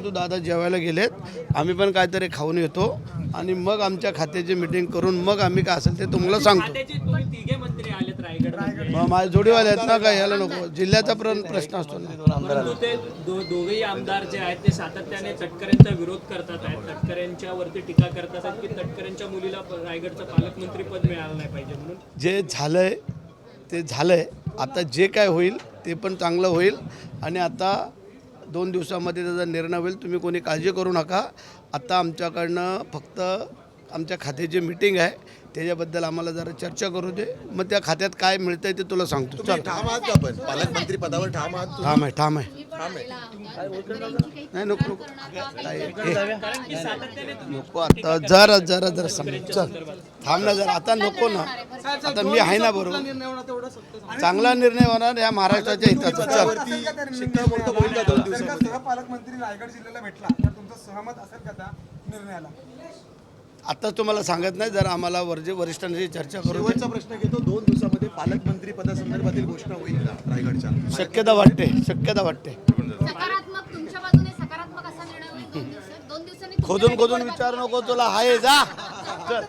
परंतु दादा जेवायला गेलेत. आम्ही पण काहीतरी खाऊन येतो. आणि मग आमच्या खात्याची मिटिंग करून मग आम्ही काय असेल ते तुम्हाला सांगतो. मग माझे जोडीवाले आहेत ना काय यायला नको. जिल्ह्याचा प्र- प्रश्न असतो ना. परंतु ते दो- दोघेही आमदार जे आहेत ते सातत्याने तटकरेंचा विरोध करतात आहेत. तटकरेंच्या वरती टीका करतात आहेत की तटकरेंच्या मुलीला प- रायगडचं पालकमंत्री पद मिळालं नाही पाहिजे म्हणून. जे झालंय ते झालंय. आता जे काय होईल ते पण चांगलं होईल. आणि आता दोन दिवसामध्ये त्याचा निर्णय होईल. तुम्ही कोणी काळजी करू नका. आत्ता आमच्याकडनं फक्त आमच्या खात्याची मिटिंग आहे त्याच्याबद्दल आम्हाला जरा चर्चा करू दे. मग त्या खात्यात काय मिळतंय ते तुला सांगतो. चल. ठाम आहात का पण पालकमंत्री पदावर ठाम आहात तुम्ही? ठाम आहे ठाम आहे. ठाम आहे. नाही नको नको. नको आता जरा जरा जरा समज चल. थांब ना जरा आता नको ना. आता मी आहे ना बरोबर. चांगला निर्णय होणार या महाराष्ट्राच्या हिताचा. चल. वरती शिक्कामोर्तब होईल का दोन जर का दिवसामध्ये सहपालकमंत्री रायगड जिल्ह्याला भेटला तर तुमचं सहमत असेल का त्या निर्णयाला? आताच तुम्हाला सांगत नाही जर आम्हाला वरजे वरिष्ठांशी चर्चा करू. शेवटचा प्रश्न घेतो दोन दिवसामध्ये पालकमंत्री पदासंदर्भातील घोषणा होईल का रायगडच्या? शक्यता वाटते शक्यता वाटते. सकारात्मक तुमच्या बाजूने सकारात्मक असा निर्णय होईल दोन दिवसात दोन दिवसांनी खोदून खोदून विचार नको तुला हाय जा. चल.